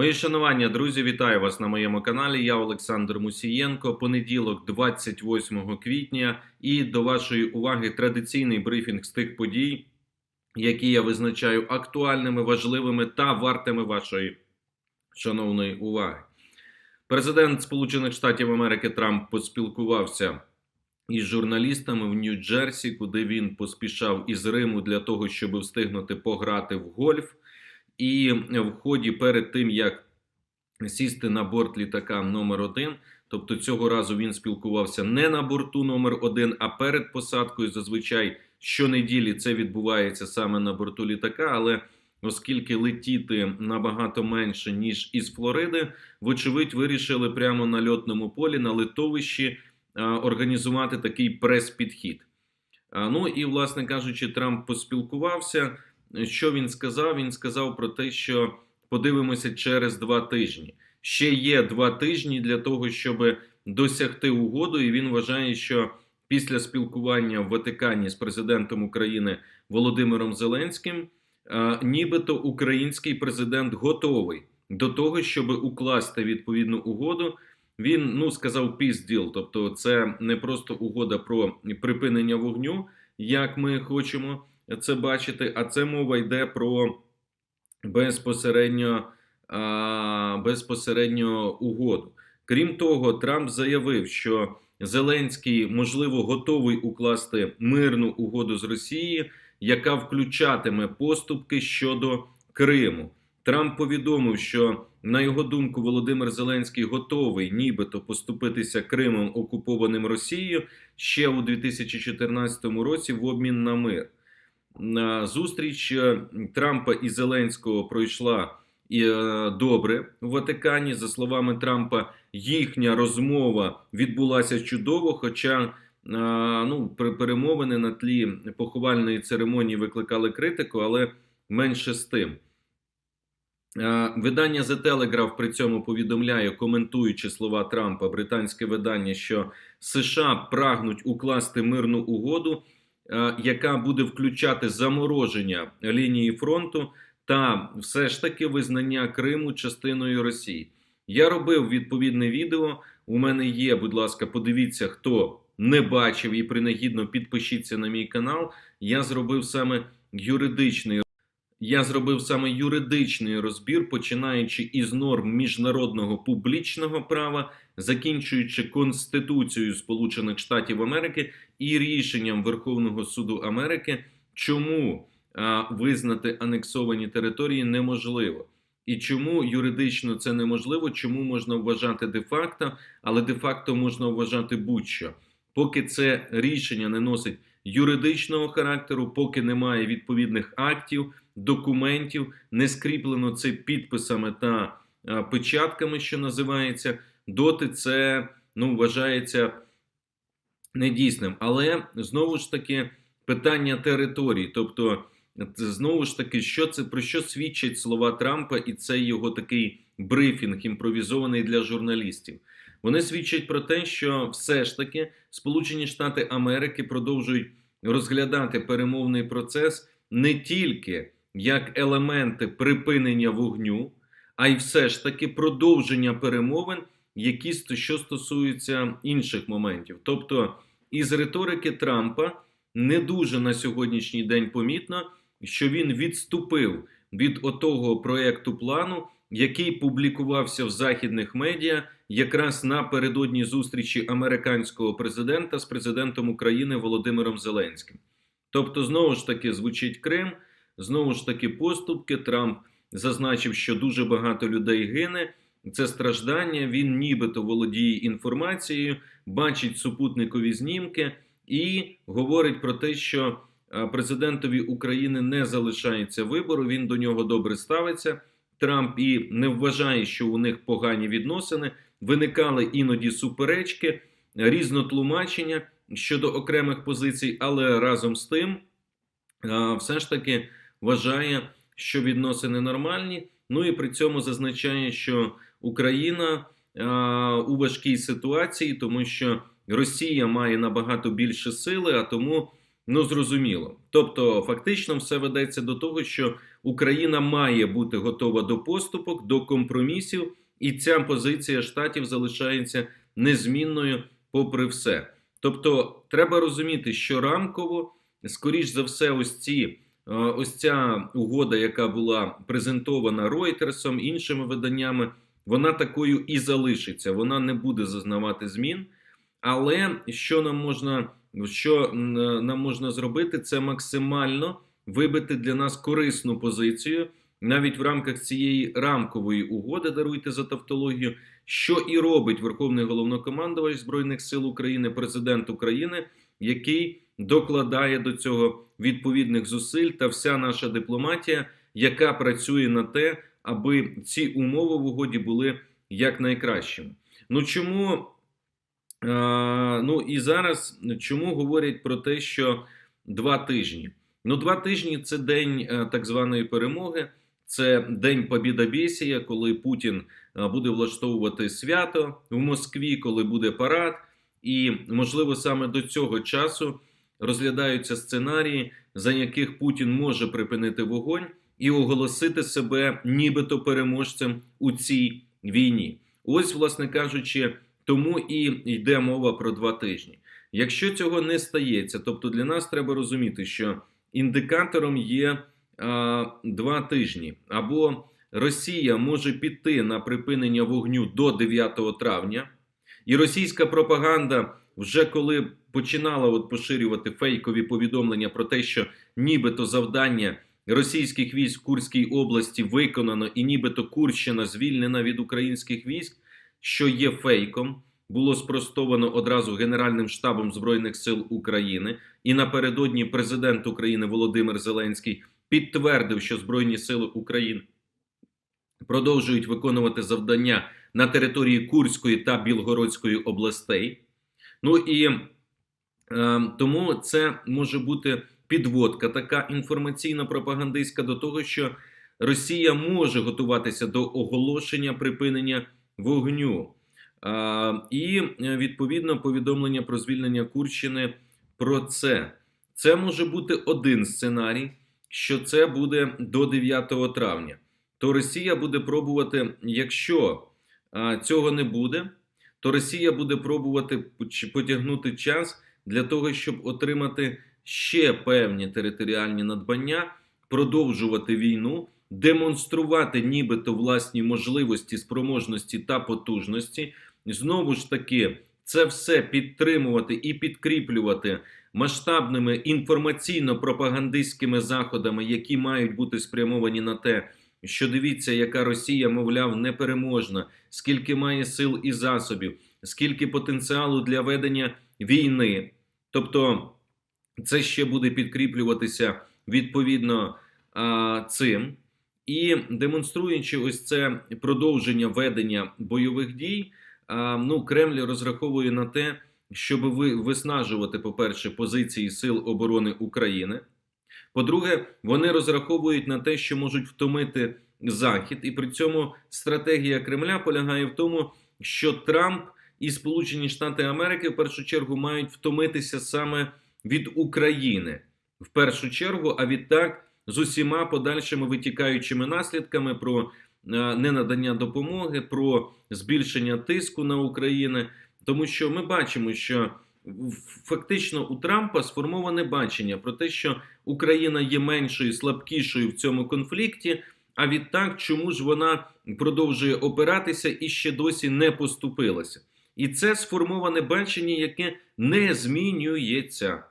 Мої шанування, друзі, вітаю вас на моєму каналі. Я Олександр Мусієнко. Понеділок, 28 квітня, і до вашої уваги традиційний брифінг з тих подій, які я визначаю актуальними, важливими та вартими вашої шановної уваги. Президент Сполучених Штатів Америки Трамп поспілкувався із журналістами в Нью-Джерсі, куди він поспішав із Риму для того, щоб встигнути пограти в гольф. І в ході перед тим як сісти на борт літака номер 1 тобто цього разу він спілкувався не на борту номер 1 а перед посадкою. Зазвичай щонеділі це відбувається саме на борту літака, але оскільки летіти набагато менше ніж із Флориди, вочевидь, вирішили прямо на льотному полі на литовищі організувати такий прес-підхід. Ну і, власне кажучи, Трамп поспілкувався. Що він сказав? Він сказав про те, що подивимося через два тижні. Ще є два тижні для того, щоб досягти угоду, і він вважає, що після спілкування в Ватикані з президентом України Володимиром Зеленським, нібито український президент готовий до того, щоб укласти відповідну угоду. Він ну сказав пізділ, тобто це не просто угода про припинення вогню, як ми хочемо це бачити, а це мова йде про безпосередньо, безпосередньо угоду. Крім того, Трамп заявив, що Зеленський можливо готовий укласти мирну угоду з Росією, яка включатиме поступки щодо Криму. Трамп повідомив, що на його думку Володимир Зеленський готовий, нібито поступитися Кримом окупованим Росією ще у 2014 році в обмін на мир. Зустріч е, Трампа і Зеленського пройшла е, добре в Ватикані. За словами Трампа, їхня розмова відбулася чудово. Хоча е, ну, перемовини на тлі поховальної церемонії викликали критику, але менше з тим. Видання The Telegraph при цьому повідомляє, коментуючи слова Трампа, британське видання, що США прагнуть укласти мирну угоду. Е, яка буде включати замороження лінії фронту та все ж таки визнання Криму частиною Росії. Я робив відповідне відео. У мене є, будь ласка, подивіться, хто не бачив і принагідно підпишіться на мій канал. Я зробив саме юридичний. Я зробив саме юридичний розбір, починаючи із норм міжнародного публічного права, закінчуючи Конституцією Сполучених Штатів Америки і рішенням Верховного суду Америки, чому а, визнати анексовані території неможливо. І чому юридично це неможливо, чому можна вважати де-факто, але де-факто можна вважати будь-що. Поки це рішення не носить юридичного характеру, поки немає відповідних актів, документів, не скріплено це підписами та а, печатками, що називається, доти це ну, вважається недійсним. Але знову ж таки питання території, тобто, знову ж таки, що це про що свідчать слова Трампа, і це його такий брифінг імпровізований для журналістів. Вони свідчать про те, що все ж таки Сполучені Штати Америки продовжують розглядати перемовний процес не тільки як елементи припинення вогню, а й все ж таки продовження перемовин які що стосуються інших моментів. Тобто, із риторики Трампа не дуже на сьогоднішній день помітно, що він відступив від отого проекту плану, який публікувався в західних медіа якраз напередодні зустрічі американського президента з президентом України Володимиром Зеленським. Тобто, знову ж таки звучить Крим, знову ж таки поступки. Трамп зазначив, що дуже багато людей гине це страждання. Він нібито володіє інформацією, бачить супутникові знімки і говорить про те, що президентові України не залишається вибору. Він до нього добре ставиться. Трамп і не вважає, що у них погані відносини. Виникали іноді суперечки, різнотлумачення щодо окремих позицій, але разом з тим, все ж таки вважає, що відносини нормальні. Ну і при цьому зазначає, що Україна а, у важкій ситуації, тому що Росія має набагато більше сили, а тому ну зрозуміло. Тобто, фактично, все ведеться до того, що Україна має бути готова до поступок, до компромісів, і ця позиція штатів залишається незмінною, попри все. Тобто, треба розуміти, що рамково, скоріш за все, ось ці. е, Ось ця угода, яка була презентована Ройтерсом, іншими виданнями, вона такою і залишиться. Вона не буде зазнавати змін. Але що нам можна, що нам можна зробити, це максимально вибити для нас корисну позицію, навіть в рамках цієї рамкової угоди, даруйте за тавтологію, що і робить Верховний головнокомандувач Збройних сил України, президент України, який докладає до цього відповідних зусиль та вся наша дипломатія, яка працює на те, аби ці умови в угоді були якнайкращими. Ну чому? Е, ну і зараз чому говорять про те, що два тижні? Ну, два тижні це день е, так званої перемоги, це день Побідобєсія, коли Путін е, буде влаштовувати свято в Москві, коли буде парад, і можливо саме до цього часу розглядаються сценарії, за яких Путін може припинити вогонь і оголосити себе нібито переможцем у цій війні. Ось, власне кажучи, тому і йде мова про два тижні. Якщо цього не стається, тобто для нас треба розуміти, що індикатором є а, два тижні, або Росія може піти на припинення вогню до 9 травня, і російська пропаганда, вже коли починала от поширювати фейкові повідомлення про те, що нібито завдання російських військ в Курській області виконано, і нібито Курщина звільнена від українських військ, що є фейком. Було спростовано одразу Генеральним штабом Збройних сил України, і напередодні президент України Володимир Зеленський підтвердив, що Збройні Сили України продовжують виконувати завдання на території Курської та Білгородської областей. Ну і е, тому це може бути підводка, така інформаційно-пропагандистська до того, що Росія може готуватися до оголошення припинення вогню. І е, відповідно повідомлення про звільнення Курщини про це. Це може бути один сценарій, що це буде до 9 травня. То Росія буде пробувати, якщо цього не буде, то Росія буде пробувати потягнути час для того, щоб отримати ще певні територіальні надбання, продовжувати війну, демонструвати нібито власні можливості, спроможності та потужності. Знову ж таки, це все підтримувати і підкріплювати масштабними інформаційно-пропагандистськими заходами, які мають бути спрямовані на те, що дивіться, яка Росія, мовляв, непереможна, скільки має сил і засобів, скільки потенціалу для ведення війни. Тобто, це ще буде підкріплюватися відповідно цим. І демонструючи ось це продовження ведення бойових дій, ну, Кремль розраховує на те, щоб ви виснажувати, по-перше, позиції Сил оборони України. По-друге, вони розраховують на те, що можуть втомити Захід, і при цьому стратегія Кремля полягає в тому, що Трамп і Сполучені Штати Америки в першу чергу мають втомитися саме від України, в першу чергу, а відтак з усіма подальшими витікаючими наслідками про е, ненадання допомоги, про збільшення тиску на Україну, тому що ми бачимо, що фактично у Трампа сформоване бачення про те, що Україна є меншою, слабкішою в цьому конфлікті. А відтак, чому ж вона продовжує опиратися і ще досі не поступилася? І це сформоване бачення, яке не змінюється,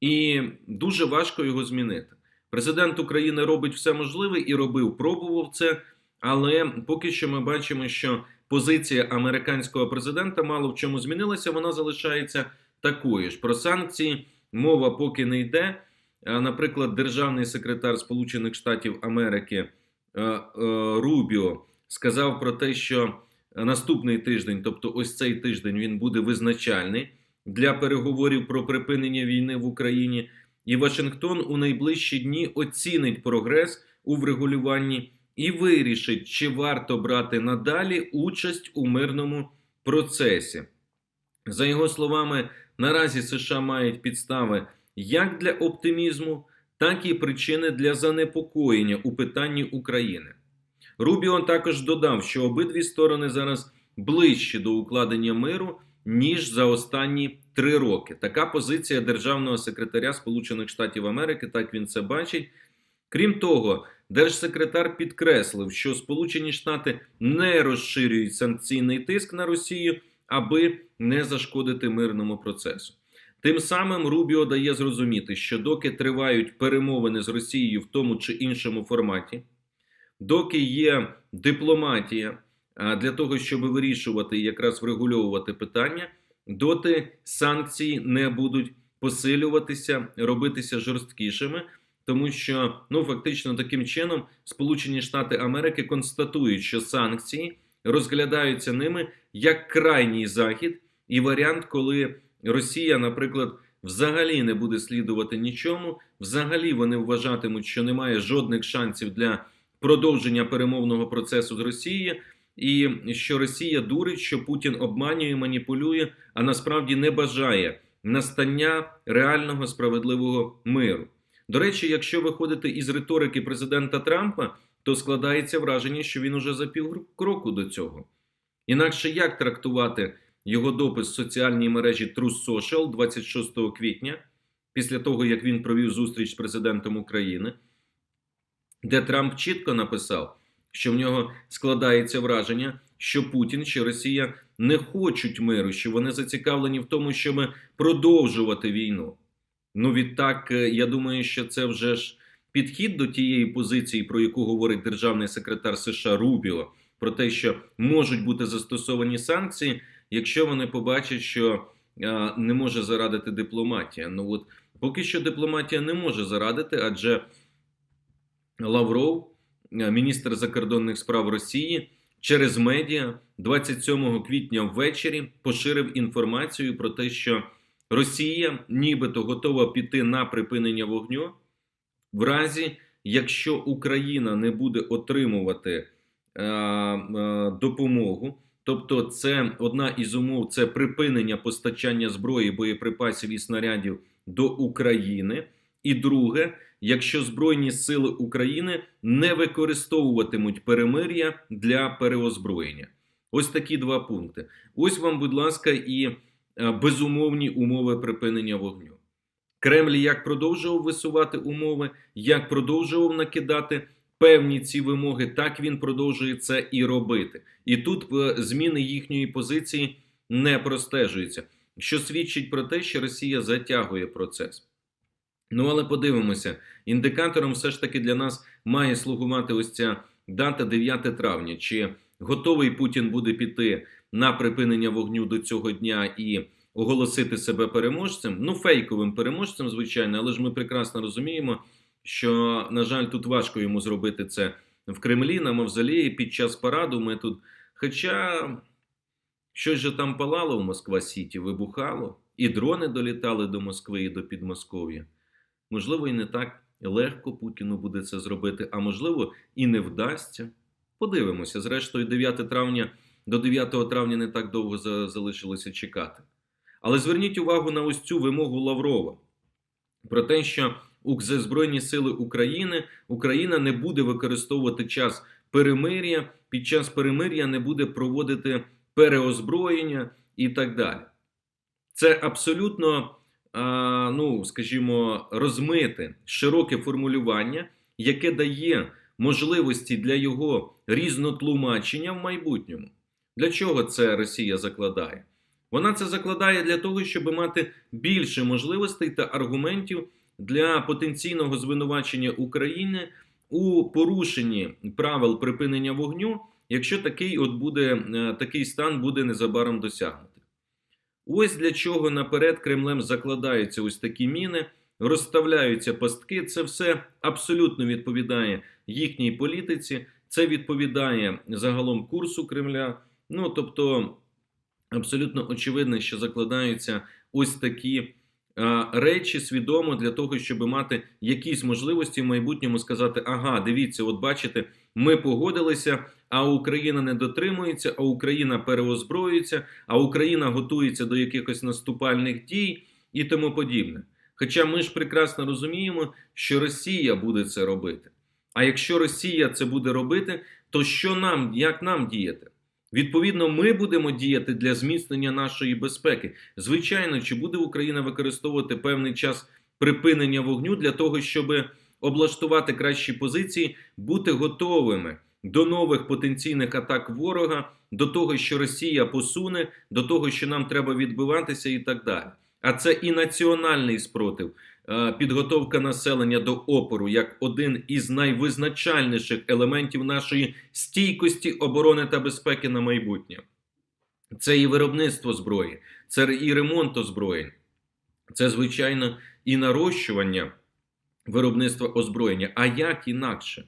і дуже важко його змінити. Президент України робить все можливе і робив, пробував це, але поки що ми бачимо, що позиція американського президента мало в чому змінилася, вона залишається такою ж. Про санкції мова поки не йде. Наприклад, державний секретар Сполучених Штатів Америки е, е, Рубіо сказав про те, що наступний тиждень, тобто ось цей тиждень, він буде визначальний для переговорів про припинення війни в Україні. І Вашингтон у найближчі дні оцінить прогрес у врегулюванні і вирішить, чи варто брати надалі участь у мирному процесі. За його словами, наразі США мають підстави як для оптимізму, так і причини для занепокоєння у питанні України. Рубіо також додав, що обидві сторони зараз ближче до укладення миру, ніж за останні три роки. Така позиція державного секретаря Сполучених Штатів Америки, так він це бачить. Крім того, держсекретар підкреслив, що Сполучені Штати не розширюють санкційний тиск на Росію, аби не зашкодити мирному процесу. Тим самим Рубіо дає зрозуміти, що доки тривають перемовини з Росією в тому чи іншому форматі, доки є дипломатія для того, щоб вирішувати і якраз врегульовувати питання, доти санкції не будуть посилюватися, робитися жорсткішими, тому що ну фактично таким чином Сполучені Штати Америки констатують, що санкції розглядаються ними як крайній захід і варіант, коли Росія, наприклад, взагалі не буде слідувати нічому, взагалі вони вважатимуть, що немає жодних шансів для продовження перемовного процесу з Росією, і що Росія дурить, що Путін обманює, маніпулює, а насправді не бажає настання реального справедливого миру. До речі, якщо виходити із риторики президента Трампа, то складається враження, що він уже за півкроку до цього. Інакше як трактувати його допис в соціальній мережі True Social 26 квітня, після того як він провів зустріч з президентом України, де Трамп чітко написав, що в нього складається враження, що Путін чи Росія не хочуть миру, що вони зацікавлені в тому, щоб продовжувати війну. Ну, відтак, е, я думаю, що це вже ж підхід до тієї позиції, про яку говорить державний секретар США Рубіо, про те, що можуть бути застосовані санкції, якщо вони побачать, що а, не може зарадити дипломатія. Ну от поки що дипломатія не може зарадити, адже Лавров, е, міністр закордонних справ Росії, через медіа 27 квітня ввечері поширив інформацію про те, що Росія нібито готова піти на припинення вогню в разі, якщо Україна не буде отримувати е, е, допомогу. Тобто, це одна із умов це припинення постачання зброї, боєприпасів і снарядів до України. І друге, якщо Збройні Сили України не використовуватимуть перемир'я для переозброєння. Ось такі два пункти. Ось вам, будь ласка, і е, безумовні умови припинення вогню. Кремль як продовжував висувати умови, як продовжував накидати певні ці вимоги, так він продовжує це і робити. І тут е, зміни їхньої позиції не простежуються, що свідчить про те, що Росія затягує процес. Ну, але подивимося, індикатором все ж таки для нас має слугувати ось ця дата 9 травня. Чи готовий Путін буде піти на припинення вогню до цього дня і оголосити себе переможцем? Ну, фейковим переможцем, звичайно, але ж ми прекрасно розуміємо, що, на жаль, тут важко йому зробити це в Кремлі на Мавзолеї під час параду. Ми тут, хоча щось же там палало в Москва Сіті, вибухало, і дрони долітали до Москви і до Підмосков'я. Можливо, і не так легко Путіну буде це зробити, а можливо, і не вдасться. Подивимося. Зрештою, 9 травня до 9 травня не так довго залишилося чекати. Але зверніть увагу на ось цю вимогу Лаврова про те, що Збройні Сили України Україна не буде використовувати час перемир'я, під час перемир'я не буде проводити переозброєння і так далі. Це абсолютно ну, скажімо, розмите широке формулювання, яке дає можливості для його різнотлумачення в майбутньому. Для чого це Росія закладає? Вона це закладає для того, щоб мати більше можливостей та аргументів для потенційного звинувачення України у порушенні правил припинення вогню, якщо такий от буде е, такий стан буде незабаром досягнути. Ось для чого наперед Кремлем закладаються ось такі міни, розставляються пастки. Це все абсолютно відповідає їхній політиці, це відповідає загалом курсу Кремля. Ну тобто, абсолютно очевидно, що закладаються ось такі речі свідомо для того, щоб мати якісь можливості в майбутньому сказати: ага, дивіться, от бачите, ми погодилися а Україна не дотримується, а Україна переозброюється, а Україна готується до якихось наступальних дій і тому подібне. Хоча ми ж прекрасно розуміємо, що Росія буде це робити. А якщо Росія це буде робити, то що нам, як нам діяти? Відповідно, ми будемо діяти для зміцнення нашої безпеки. Звичайно, чи буде Україна використовувати певний час припинення вогню для того, щоб облаштувати кращі позиції, бути готовими до нових потенційних атак ворога, до того, що Росія посуне, до того, що нам треба відбиватися, і так далі. А це і національний спротив, підготовка населення до опору як один із найвизначальніших елементів нашої стійкості оборони та безпеки на майбутнє. Це і виробництво зброї, це і ремонт озброєнь, це, звичайно, і нарощування виробництва озброєння. А як інакше?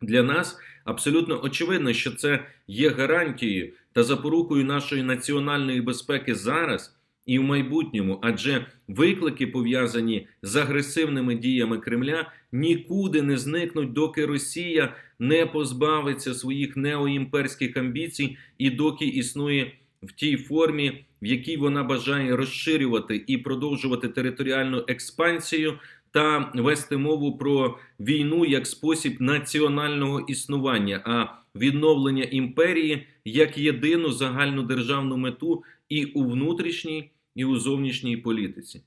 Для нас абсолютно очевидно, що це є гарантією та запорукою нашої національної безпеки зараз і в майбутньому, адже виклики, пов'язані з агресивними діями Кремля, нікуди не зникнуть, доки Росія не позбавиться своїх неоімперських амбіцій і доки існує в тій формі, в якій вона бажає розширювати і продовжувати територіальну експансію та вести мову про війну як спосіб національного існування, а відновлення імперії як єдину загальну державну мету і у внутрішній, і у зовнішній політиці.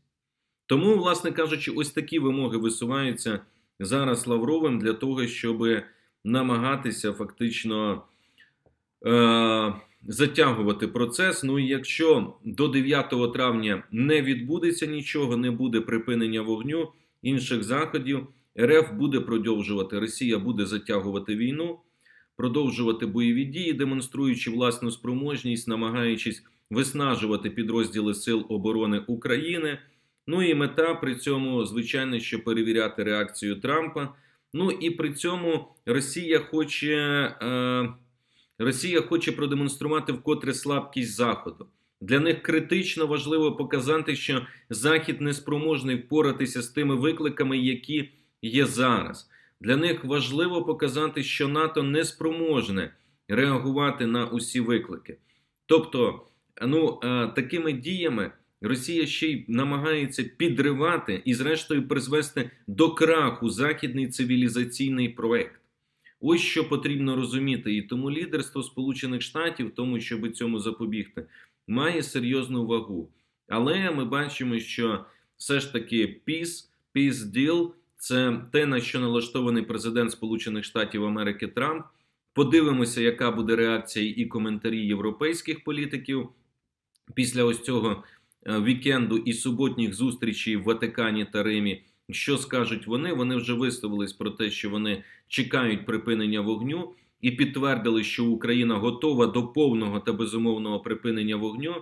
Тому, власне кажучи, ось такі вимоги висуваються зараз Лавровим для того, щоб намагатися фактично е- затягувати процес. Ну і якщо до 9 травня не відбудеться нічого, не буде припинення вогню інших заходів, РФ буде продовжувати, Росія буде затягувати війну, продовжувати бойові дії, демонструючи власну спроможність, намагаючись виснажувати підрозділи Сил оборони України. Ну і мета при цьому, звичайно, що перевіряти реакцію Трампа. Ну і при цьому Росія хоче е, Росія хоче продемонструвати вкотре слабкість Заходу. Для них критично важливо показати, що Захід не спроможний впоратися з тими викликами, які є зараз. Для них важливо показати, що НАТО не спроможне реагувати на усі виклики. Тобто, ну е, такими діями Росія ще й намагається підривати і, зрештою, призвести до краху західний цивілізаційний проект. Ось що потрібно розуміти, і тому лідерство Сполучених Штатів, тому щоб цьому запобігти, має серйозну вагу. Але ми бачимо, що все ж таки peace, peace deal – це те, на що налаштований президент Сполучених Штатів Америки Трамп. Подивимося, яка буде реакція і коментарі європейських політиків після ось цього е, вікенду і суботніх зустрічей в Ватикані та Римі. Що скажуть вони? Вони вже висловились про те, що вони чекають припинення вогню, і підтвердили, що Україна готова до повного та безумовного припинення вогню.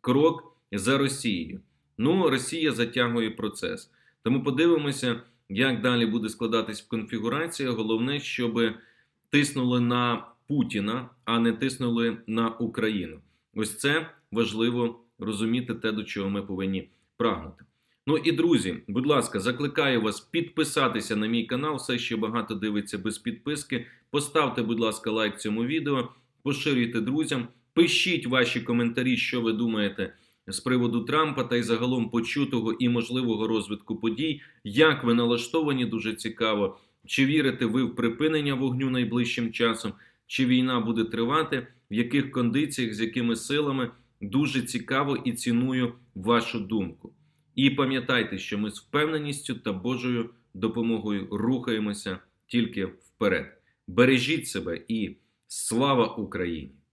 Крок за Росією. Ну, Росія затягує процес. Тому подивимося, як далі буде складатись конфігурація. Головне, щоб тиснули на Путіна, а не тиснули на Україну. Ось це важливо розуміти те, до чого ми повинні прагнути. Ну і друзі, будь ласка, закликаю вас підписатися на мій канал. Все ще багато дивиться без підписки. Поставте, будь ласка, лайк цьому відео, поширюйте друзям, пишіть ваші коментарі, що ви думаєте з приводу Трампа та й загалом почутого і можливого розвитку подій. Як ви налаштовані, дуже цікаво. Чи вірите ви в припинення вогню найближчим часом? Чи війна буде тривати? В яких кондиціях, з якими силами? Дуже цікаво і ціную вашу думку. І пам'ятайте, що ми з впевненістю та Божою допомогою рухаємося тільки вперед. Бережіть себе і слава Україні!